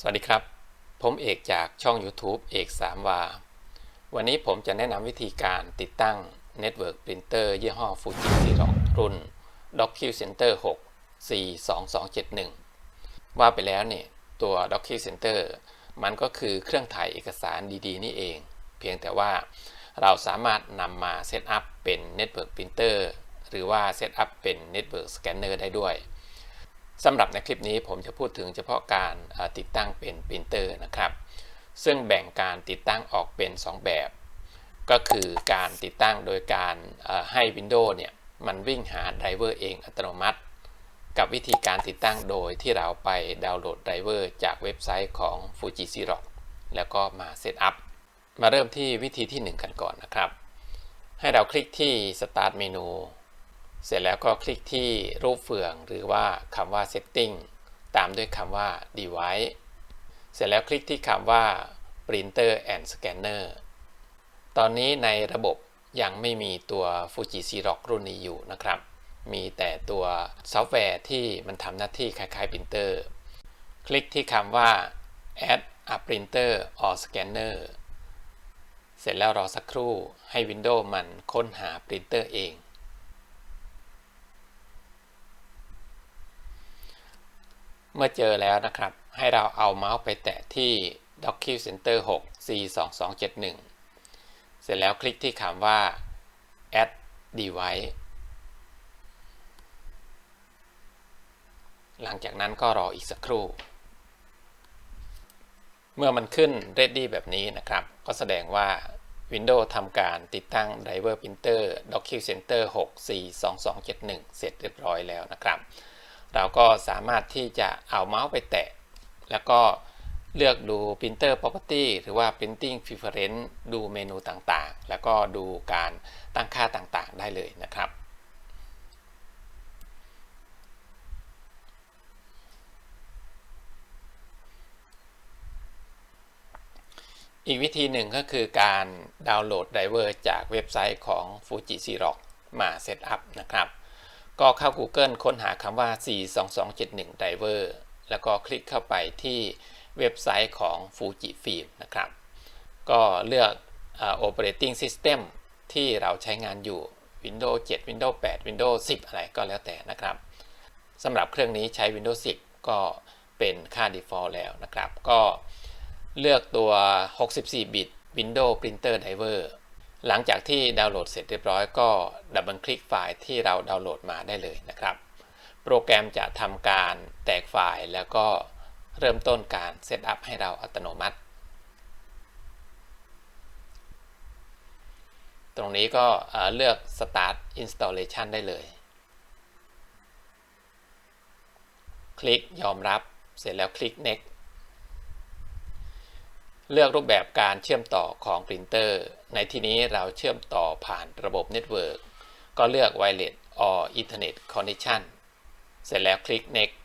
สวัสดีครับ ผมเอกจากช่อง YouTube เอกสามวา วันนี้ผมจะแนะนำวิธีการติดตั้ง Network Printer ยี่ห้อ Fuji Xerox รุ่น DocuCenter 6 C2271 ว่าไปแล้วเนี่ย ตัว DocuCenter มันก็คือเครื่องถ่ายเอกสารดีๆ นี่เอง เพียงแต่ว่าเราสามารถนำมาเซตอัพเป็น Network Printer หรือว่าเซตอัพเป็น Network Scanner ได้ด้วย สำหรับในคลิปนี้ผมจะพูดถึงเฉพาะการติดตั้งเป็นปรินเตอร์นะครับ ซึ่งแบ่งการติดตั้งออกเป็น 2 แบบ ก็คือการติดตั้งโดยการให้ Windows เนี่ยมันวิ่งหาไดรเวอร์เองอัตโนมัติ กับวิธีการติดตั้งโดยที่เราไปดาวน์โหลดไดรเวอร์จากเว็บไซต์ของ Fuji Xerox แล้วก็มาเซตอัพมาเริ่มที่วิธีที่ 1 กันก่อนนะครับ ให้เราคลิกที่ Start เมนู เสร็จแล้วก็คลิกที่รูปเฟืองหรือว่าคำว่า setting ตามด้วยคำว่า device เสร็จแล้วคลิกที่คำว่า printer and scanner ตอนนี้ในระบบยังไม่มีตัว Fuji Xerox รุ่นนี้อยู่นะครับ มีแต่ตัวซอฟต์แวร์ที่มันทำหน้าที่คล้ายๆ printer คลิกที่คำว่า add a printer or scanner เสร็จแล้วรอสักครู่ให้ Windows มันค้นหา printer เอง เมื่อเจอแล้วนะครับ ให้เราเอาเมาส์ไปแตะที่ DocuCenter 6 C2271 เสร็จแล้วคลิกที่คำว่า Add Device หลังจากนั้นก็รออีกสักครู่ เมื่อมันขึ้น Ready แบบนี้นะครับ ก็แสดงว่า Windows ทำการติดตั้ง Driver Printer DocuCenter 6 C2271 เสร็จเรียบร้อยแล้วนะครับ เราก็สามารถที่จะเอาเมาส์ไปแตะ แล้วก็เลือกดู Printer Property หรือว่า Printing Preference ดูเมนูต่างๆ แล้วก็ดูการตั้งค่าต่างๆ ได้เลยนะครับอีกวิธีหนึ่งก็คือการดาวน์โหลดไดรเวอร์จากเว็บไซต์ของ Fuji Xerox มาเซตอัพนะครับ ก็เข้า Google ค้นหาคำว่า 42271 Diver แล้วก็คลิกเข้าไปที่เว็บไซต์ของ Fujifilm นะครับ ก็เลือก Operating System ที่เราใช้งานอยู่ Windows 7 Windows 8 Windows 10 อะไรก็แล้วแต่นะครับสำหรับเครื่องนี้ใช้ Windows 10 ก็เป็นค่า default แล้วนะครับ ก็เลือกตัว 64 บิต Windows Printer Driver หลังจากที่ดาวน์โหลดเสร็จเรียบร้อยก็ดับเบิลคลิกไฟล์ที่เราดาวน์โหลดมาได้เลยนะครับ โปรแกรมจะทำการแตกไฟล์แล้วก็เริ่มต้นการเซตอัพให้เราอัตโนมัติ ตรงนี้ก็เลือก start installation ได้เลย คลิกยอมรับเสร็จแล้วคลิก next เลือกรูปแบบการเชื่อมต่อของปรินเตอร์ ในที่นี้เราเชื่อมต่อผ่านระบบเน็ตเวิร์กก็เลือก Wireless or Ethernet Connection เสร็จแล้วคลิก Next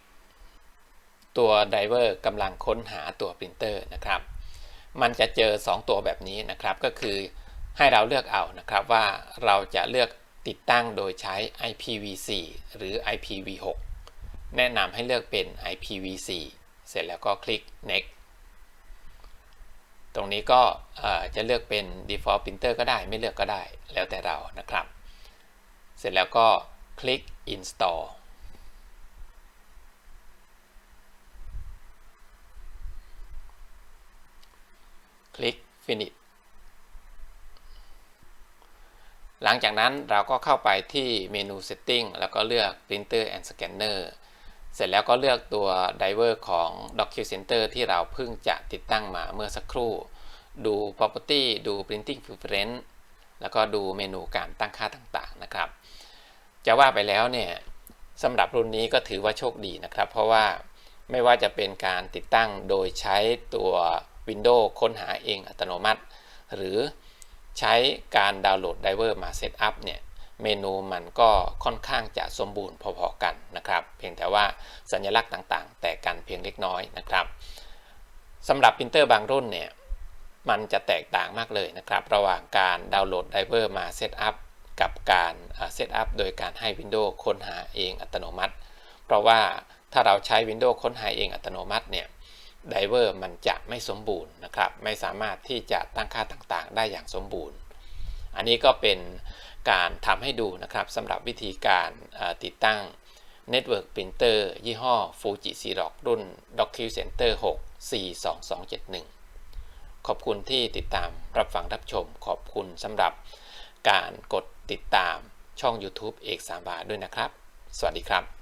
ตัวไดเวอร์กำลังค้นหาตัวปรินเตอร์นะครับ มันจะเจอ 2 ตัวแบบนี้นะครับ ก็คือให้เราเลือกเอานะครับว่าเราจะเลือกติดตั้งโดยใช้ IPv4 หรือ IPv6 แนะนำให้เลือกเป็น IPv4 เสร็จแล้วก็คลิก Next ตรงนี้ก็จะเลือกเป็น default printer ก็ได้ไม่เลือกก็ได้แล้วแต่เรานะครับ เสร็จแล้วก็คลิก install คลิก finish หลังจากนั้นเราก็เข้าไปที่เมนู setting แล้วก็เลือก printer and scanner เสร็จแล้วก็เลือกตัว driver ของ DocuCenter ที่เราเพิ่งจะติดตั้งมาเมื่อสักครู่ ดู property ดู printing preference แล้วก็ดูเมนูการตั้งค่าต่างๆนะครับ จะว่าไปแล้วเนี่ยสำหรับรุ่นนี้ก็ถือว่าโชคดีนะครับ เพราะว่าไม่ว่าจะเป็นการติดตั้งโดยใช้ตัว Windows ค้นหาเองอัตโนมัติ หรือใช้การดาวน์โหลดไดเวอร์มาเซตอัพเนี่ย เมนูมันก็ค่อนข้างจะสมบูรณ์พอๆกันนะครับ เพียงแต่ว่าสัญลักษณ์ต่างๆ แตกกันเพียงเล็กน้อยนะครับสำหรับพิมพ์เตอร์บางรุ่นเนี่ยมันจะแตกต่างมากเลยนะครับ ระหว่างการดาวน์โหลดไดเวอร์มาเซตอัพกับการเซตอัพโดยการให้ Windows ค้นหาเองอัตโนมัติ เพราะว่าถ้าเราใช้ Windows ค้นหาเองอัตโนมัติเนี่ยไดเวอร์มันจะไม่สมบูรณ์นะครับ ไม่สามารถที่จะตั้งค่าต่างๆ ได้อย่างสมบูรณ์ อันนี้ก็เป็น การทำให้ดูนะครับสำหรับวิธีการติดตั้ง Network Printer ยี่ห้อ Fuji Xerox รุ่น DocuCenter 6 42271 ขอบคุณที่ติดตามรับฟังรับชม ขอบคุณสำหรับการกดติดตามช่อง YouTube เอกสามบาทด้วยนะครับ สวัสดีครับ